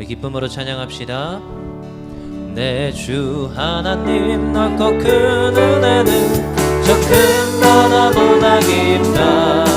우리 기쁨으로 찬양합시다. 네, 내주 하나님 넓고 큰 은혜는 저 큰 바다보다 깊다.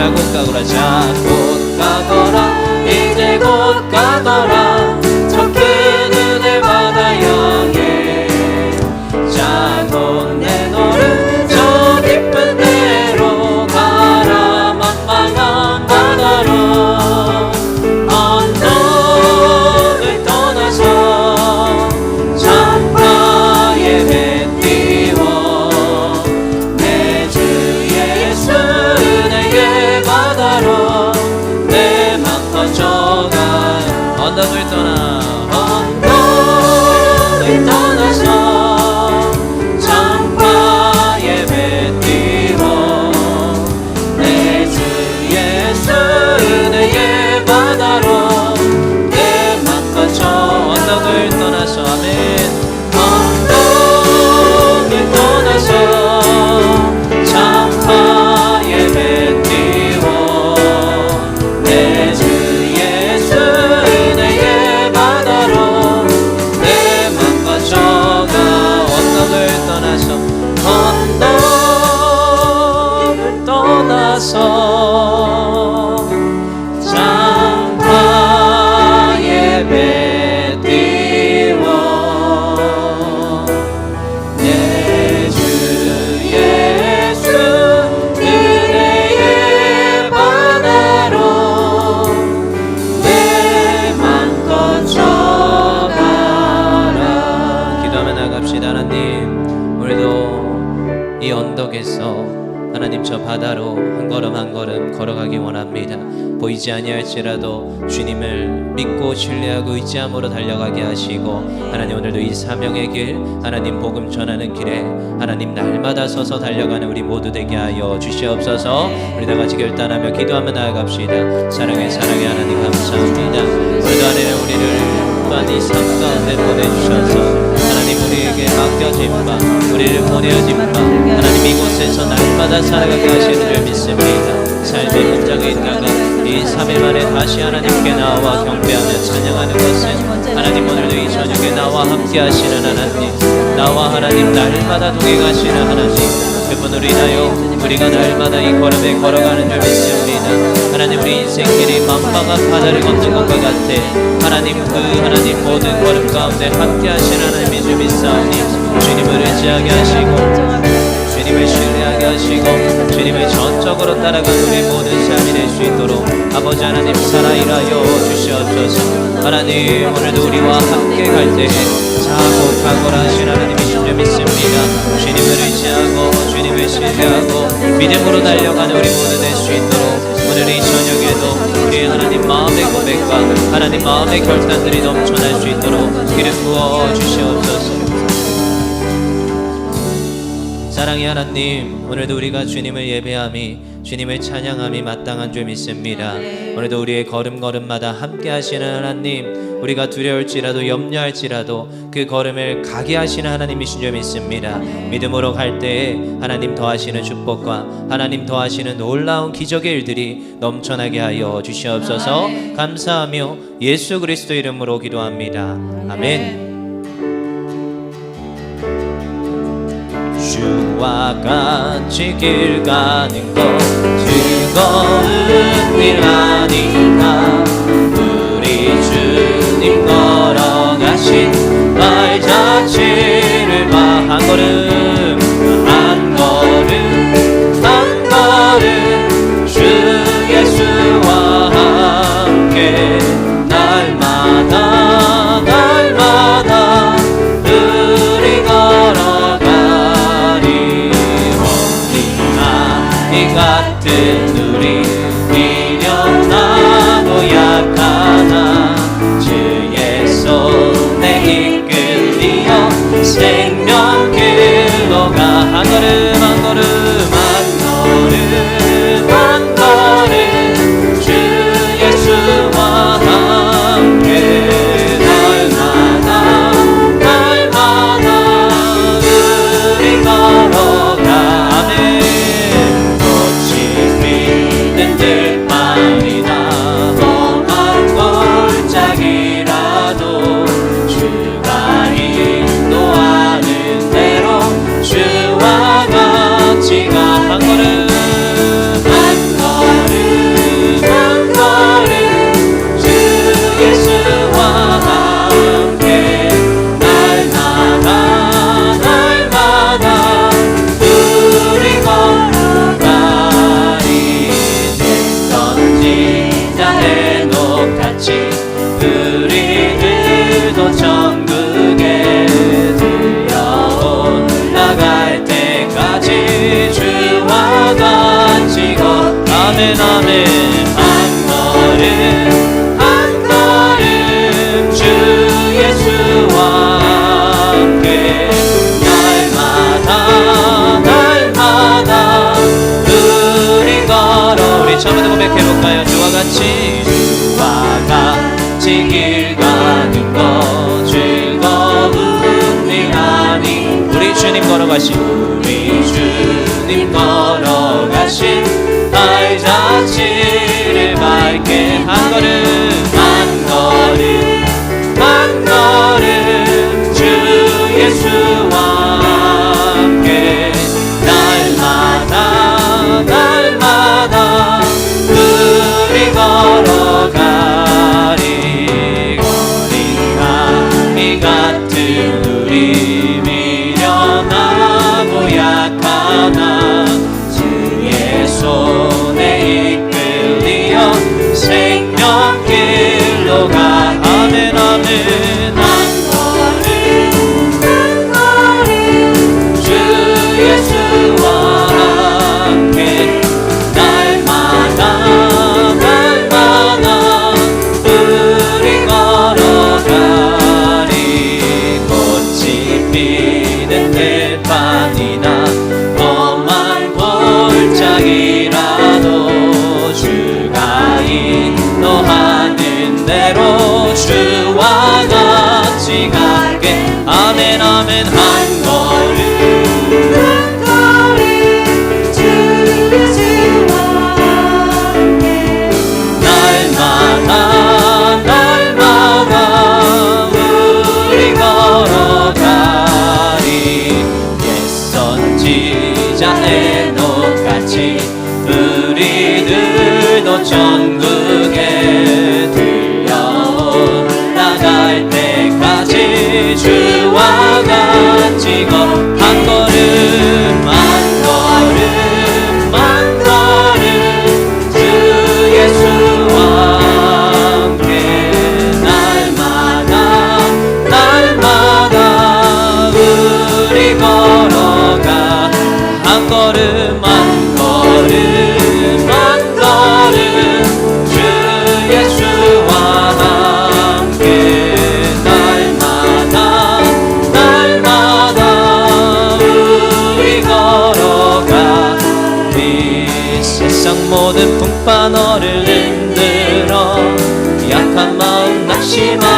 agotador allá. 보이지 아니할지라도 주님을 믿고 신뢰하고 의지함으로 달려가게 하시고 하나님 오늘도 이 사명의 길 하나님 복음 전하는 길에 하나님 날마다 서서 달려가는 우리 모두 되게 하여 주시옵소서. 우리 다 같이 결단하며 기도하며 나아갑시다. 사랑해 사랑해 하나님 감사합니다. 오늘도 하나님 우리를 또한 삶 가운데 보내주셔서 하나님 우리에게 맡겨진 바 우리를 보내어진 바 하나님 이곳에서 날마다 살아가게 하시는 줄 믿습니다. 삶의 현장에 있다가 이 3일 만에 다시 하나님께 나와 경배하며 찬양하는 것은 하나님 오늘도 이 저녁에 나와 함께 하시는 하나님 나와 하나님 날마다 동행하시는 하나님 그분으로 인하여 우리가 날마다 이 걸음에 걸어가는 줄 믿습니다. 하나님 우리 인생길이 만방한 바다를 걷는 것과 같아 하나님 그 하나님 모든 걸음 가운데 함께 하시는 하나님이 주 믿사오니 주님을 의지하게 하시고 주님을 신뢰하게 하시고 주님을 전적으로 따라가는 우리 모든 삶이 될 수 있도록 아버지 하나님 살아 일하여 주시옵소서. 하나님 오늘도 우리와 함께 갈 때에 자고 각오라 하신 하나님이신 줄 믿습니다. 주님을 의지하고 주님을 신뢰하고 믿음으로 달려가는 우리 모두 될 수 있도록 오늘 이 저녁에도 우리 하나님 마음의 고백과 하나님 마음의 결단들이 넘쳐날 수 있도록 기름 부어 주시옵소서 사랑의 하나님, 오늘도 우리가 주님을 예배함이 주님을 찬양함이 마땅한 줄 믿습니다. 오늘도 우리의 걸음걸음마다 함께 하시는 하나님, 우리가 두려울지라도 염려할지라도 그 걸음을 가게 하시는 하나님이신 줄 믿습니다. 믿음으로 갈 때에 하나님 더하시는 축복과 하나님 더하시는 놀라운 기적의 일들이 넘쳐나게 하여 주시옵소서. 감사하며 예수 그리스도 이름으로 기도합니다. 아멘. 주와 같이 길 가는 것. 즐거운 일 아닌가? 우리 주님 걸어가신 말 자체를 봐한 걸음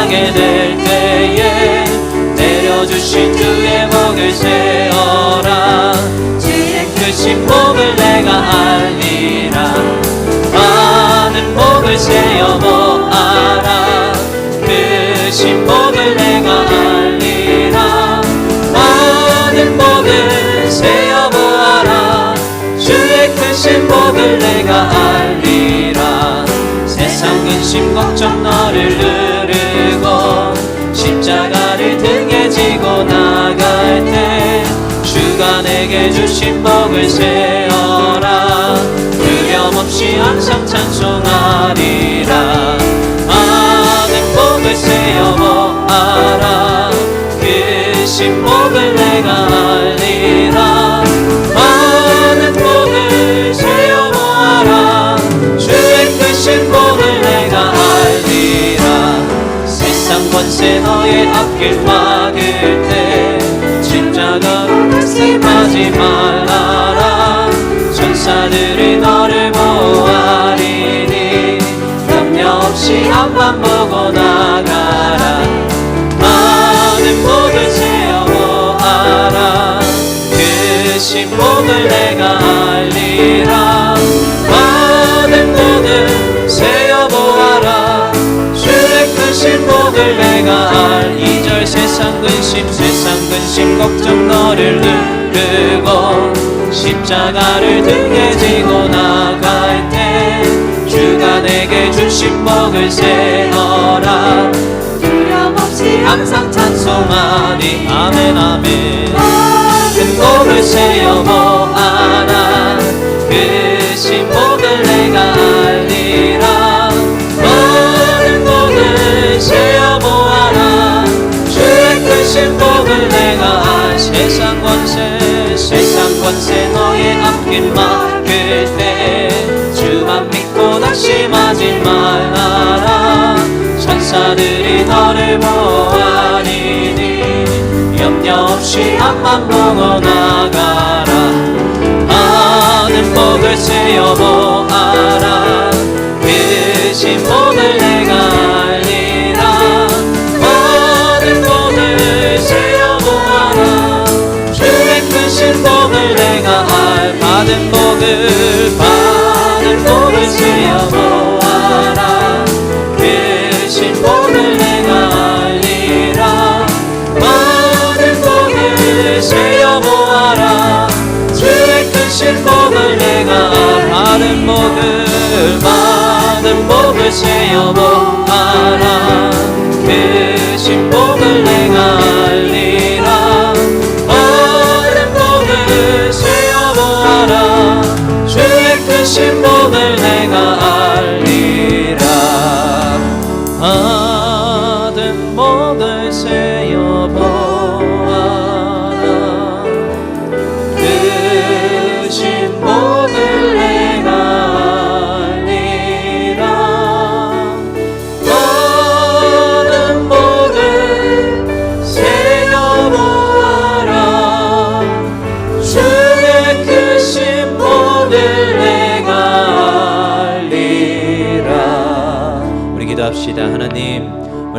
낙심하게 될 때에 내려주신 주의 목을 세어라. 주의 크신 목을 내가 알리라. 많은 목을 세어 보아라. 크신 목을 내가 알리라. 많은 목을 세어 보아라. 주의 크신 복을 내가 알리라. 세상 근심 걱정 너를 내게 주신 복을 세어라. 두려움 없이 항상 찬송하리라. 많은 복을 세어 보아라. 크신 복을 내가 알리라. 많은 복을 세어 보아라. 주의 크신 복을 내가 알리라. 세상 권세 너의 앞길 막 낙심하지 말아라 천사들이 너를 보아리니 염려 없이 앞만 보고 나가라. 많은 복을 세어 보아라 크신 복을 내가 알리라. 많은 복을 세어 복을 내가 알 이절 세상 근심 세상 근심 걱정 너를 누르고 십자가를 등에 지고 나갈 때 주가 내게 주신 복을 세어라. 두려움 없이 항상 찬송하니 아멘 아멘. 큰 복을 세어 보아라. 크신 복 천사들이 너를 보아리니 염려 없이 앞만 보고 나가라. 많은 복을 세어 보아라. 크신 복을 내가 알리라. 많은 복을 세어 보아라. 주의 크신 복을 내가 알 받은 복을 받 받은 복을 받은 복을 세어 보아라. 크신 복을 내가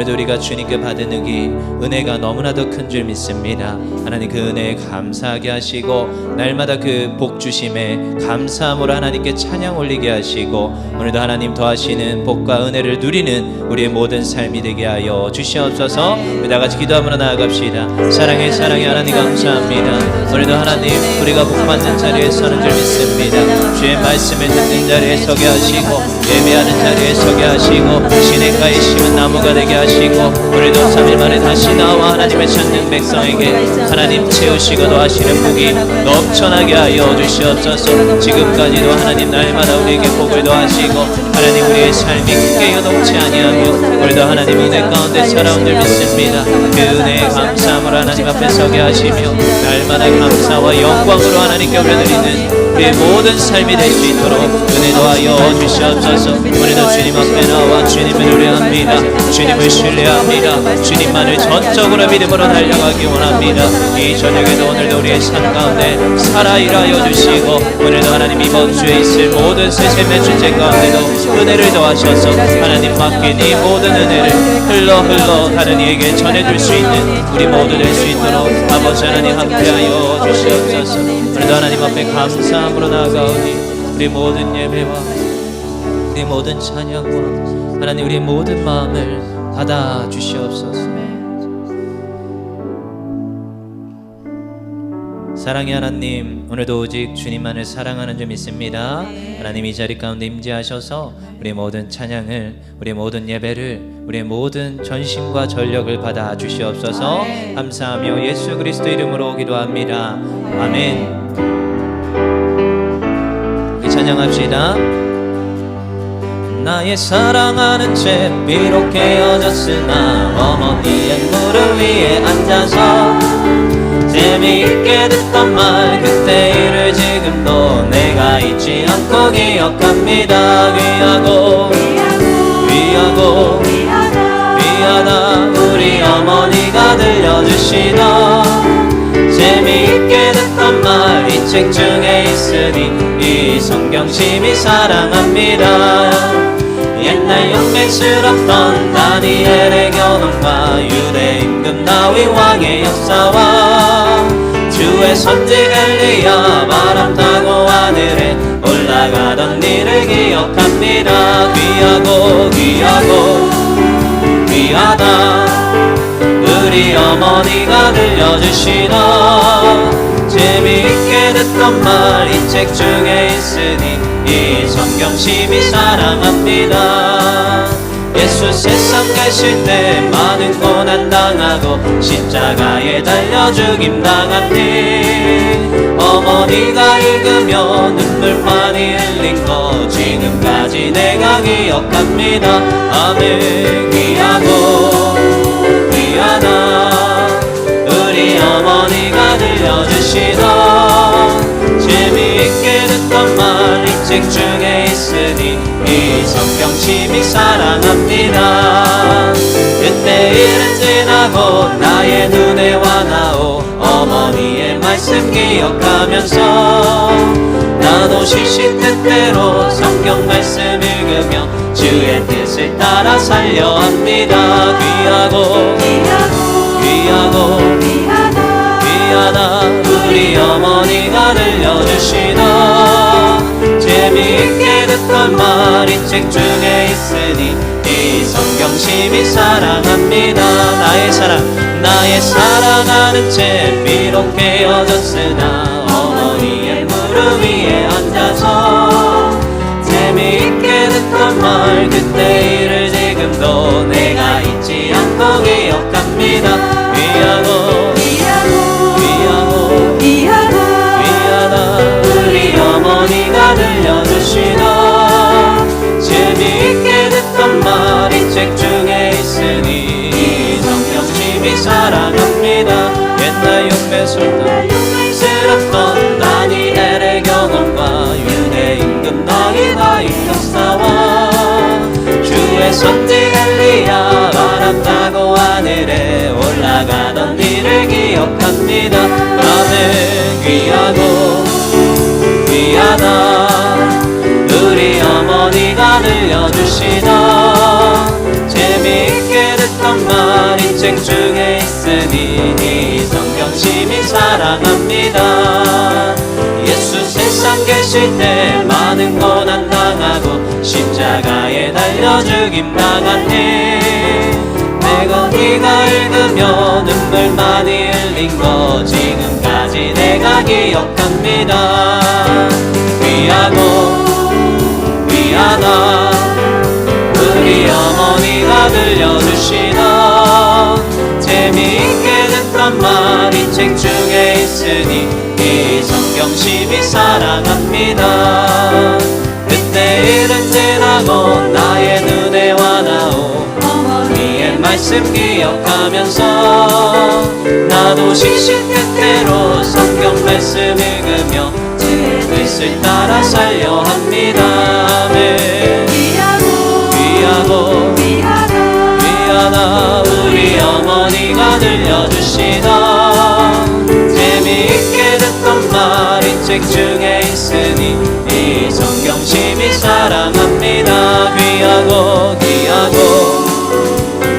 오늘도 우리가 주님께 받은 은기, 은혜가 너무나도 큰 줄 믿습니다. 하나님 그 은혜에 감사하게 하시고 날마다 그 복 주심에 감사함으로 하나님께 찬양 올리게 하시고 오늘도 하나님 더하시는 복과 은혜를 누리는 우리의 모든 삶이 되게 하여 주시옵소서. 우리 다 같이 기도하며 나아갑시다. 사랑해 사랑해 하나님 감사합니다. 오늘도 하나님 우리가 복 받는 자리에 서는 줄 믿습니다. 주의 말씀을 듣는 자리에 서게 하시고 예배하는 자리에 서게 하시고 시냇가에 심은 나무가 되게 하시고 오늘도 3일 만에 다시 나와 하나님을 찾는 백성에게 하나님 채우시고 도하시는 복이 넘쳐나게 하여 주시옵소서. 지금까지도 하나님 날마다 우리에게 복을 도하시고 하나님 우리의 삶이 크게 여동치 아니하며 오늘도 하나님 은혜 가운데 살아온 줄 믿습니다. 그 은혜에 감사함으로 하나님 앞에 서게 하시며 날마다 감사와 영광으로 하나님께 올려드리는 우리의 모든 삶이 될 수 있도록 은혜 도하여 주시옵소서. 오늘도 주님 앞에 나와 주님을 노래합니다. 주님을 신뢰합니다. 주님만을 전적으로 믿음으로 달려가기 원합니다. 이 저녁에도 오늘도 우리의 삶 가운데 살아 일하여 주시고 오늘도 하나님 이번 주에 있을 모든 세세의 주제 가운데도 은혜를 더하셔서 하나님 맡긴 이 모든 은혜를 흘러 흘러 다른 이에게 전해줄 수 있는 우리 모두 될 수 있도록 아버지 하나님 함께하여 주시옵소서 오늘도 하나님 앞에 감사함으로 나아가오니 우리 모든 예배와 우리 모든 찬양과 하나님 우리 모든 마음을 받아 주시옵소서. 사랑의 하나님, 오늘도 오직 주님만을 사랑하는 줄 믿습니다. 하나님 이 자리 가운데 임재하셔서 우리 모든 찬양을, 우리 모든 예배를, 우리 모든 전심과 전력을 받아 주시옵소서. 감사하며 예수 그리스도 이름으로 기도합니다. 아멘. 찬양합시다. 나의 사랑하는 채 비록 헤어졌으나 어머니의 무릎 위에 앉아서 재미있게 듣던 말 그때 일을 지금도 내가 잊지 않고 기억합니다. 귀하고 귀하고 귀하다. 우리 어머니가 들려주시던 재미있게 듣던 말 이 책 중에 있으니 이 성경심이 사랑합니다 옛날 용맹스럽던 다니엘의 경험과 유대 임금 다윗 왕의 역사와 주의 선지 엘리야 바람 타고 하늘에 올라가던 일을 기억합니다. 귀하고 귀하고 귀하다. 우리 어머니가 들려주시던 재미있게 듣던 말 이 책 중에 있으니 이 성경심이 사랑합니다. 예수 세상 가실 때 많은 고난 당하고 십자가에 달려 죽임 당한 일 어머니가 읽으며 눈물 많이 흘린 거 지금까지 내가 기억합니다. 아멘. 귀하고 귀하다. 우리 어머니가 들려주시던 이책 중에 있으니 이 성경심이 사랑합니다. 그때 일은 지나고 나의 눈에 와나오 어머니의 말씀 기억하면서 나도 시시 때때로 성경 말씀 읽으며 주의 뜻을 따라 살려 합니다. 귀하고 귀하고 귀하다. 우리 어머니가 들려주시던 재미있게 듣던 말이 책 중에 있으니 이 성경심이 사랑합니다. 나의 사랑 나의 사랑하는 채 비록 헤어졌으나 어머니의 무릎 위에 앉아서 재미있게 듣던 말 그때 일을 지금도 내가 잊지 않고 기억합니다. 귀하고 용매술던 스럽던 다니엘의 경험과 유대 임금 나이가 역사와 주의 선지 엘리야 바람 타고 하늘에 올라가던 일을 기억합니다 사랑합니다. 예수 세상 계실 때 많은 고난 당하고 십자가에 달려 죽임 당하네. 내가 네가 읽으며 눈물 많이 흘린 거 지금까지 내가 기억합니다. 귀하고 귀하다. 우리 어머니가 들려주시던 듣던 말이 책 중에 있으니 이 성경 심히 사랑합니다. 그때 일은 지나고 나의 눈에 와나오. 어머니의 말씀 기억하면서 나도 시신 그대로 성경 말씀 읽으며 뜻을 따라 살려 합니다. 아멘 귀하고 귀하다 우리 어머 니가 들려주시던 재미있게 듣던 말이 책 중에 있으니 이 성경 심히 사랑합니다. 귀하고 귀하고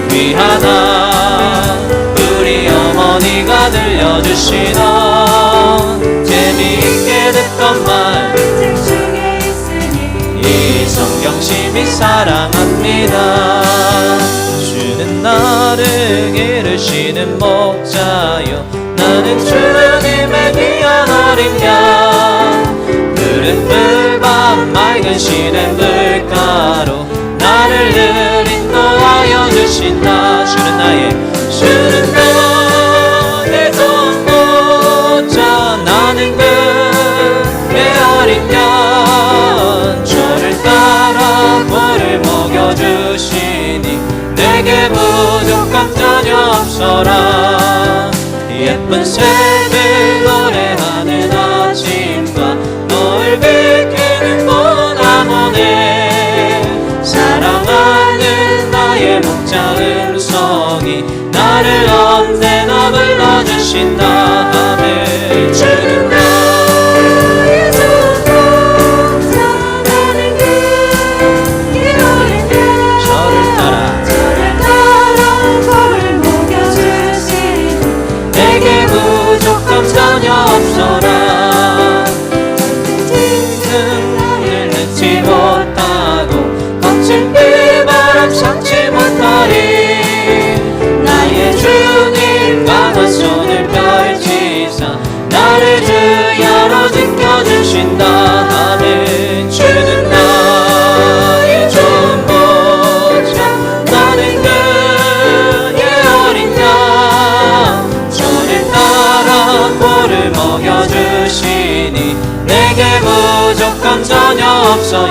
귀하다 우리 어머니가 들려주시던 재미있게 듣던 말책 중에 있으니 이 성경 심히 사랑합니다. 주는 나를 기르시는 목자요 나는 주님의 귀한 어린 양 푸른 물밤 맑은 시냇 물가로 나를 늘 인도하여 주신다 주는 나의 없어라 예쁜 새들 노래하는 아침과 널 비키는 모나모네. 사랑하는 나의 목자 음성이 나를 언제나 불러주신다 아멘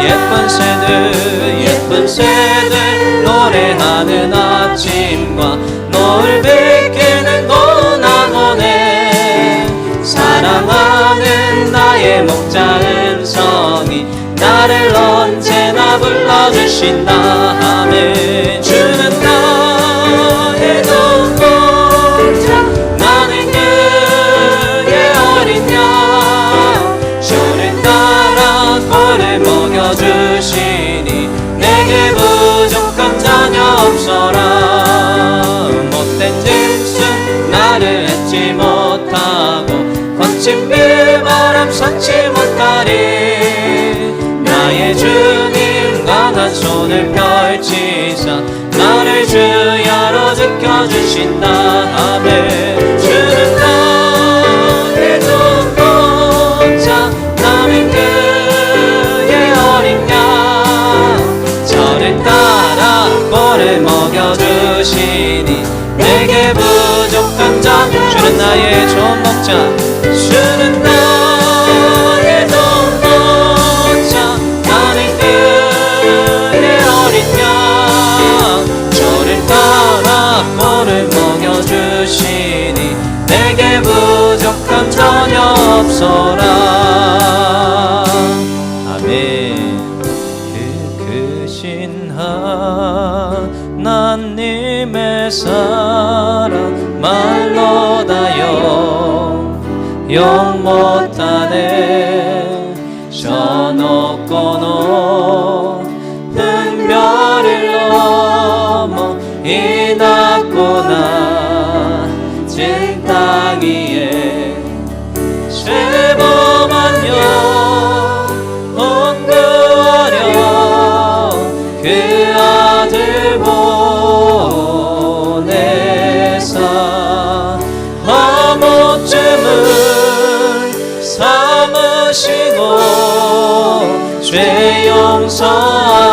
예쁜 새들 예쁜 새들 노래하는 아침과 노을 비키는 고나고네. 사랑하는 나의 목자 음성이 나를 언제나 불러주신다 삼지 못하리. 나의 주님 강한 손을 펼치사 나를 주야로 지켜주신다. 아멘 죄 용서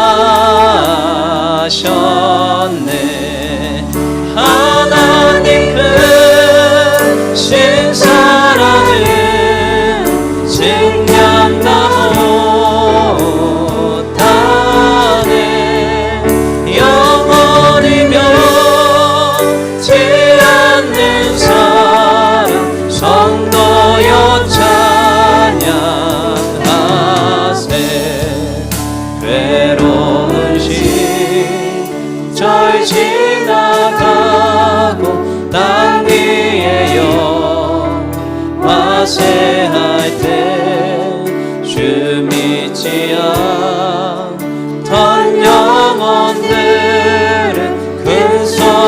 큰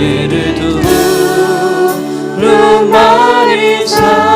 하늘을 두루마리 삼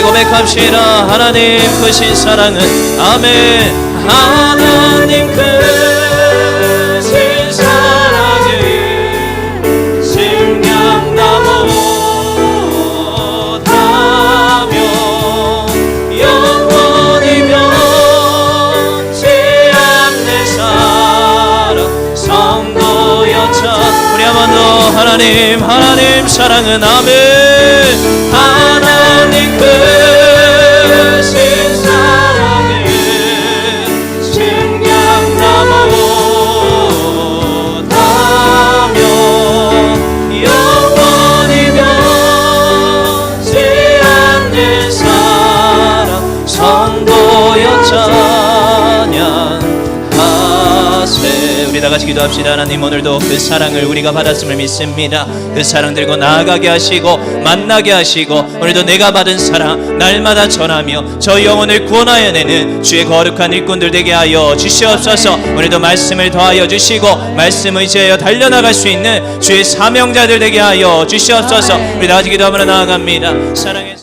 우리 고백합시다. 하나님 크신 사랑은 아멘. 하나님 크신 사랑을 증명다 못하며 영원히 변치 않는 사랑 성도여 찬 우리 한번더 하나님 하나님 사랑은 아멘. 하나님 크 같이 기도합시다. 하나님 오늘도 그 사랑을 우리가 받았음을 믿습니다. 그 사랑 들고 나아가게 하시고 만나게 하시고 오늘도 내가 받은 사랑 날마다 전하며 저 영혼을 구원하여 내는 주의 거룩한 일꾼들 되게 하여 주시옵소서. 오늘도 말씀을 더하여 주시고 말씀 의지하여 달려나갈 수 있는 주의 사명자들 되게 하여 주시옵소서. 우리 다 같이 기도하며 나아갑니다. 사랑의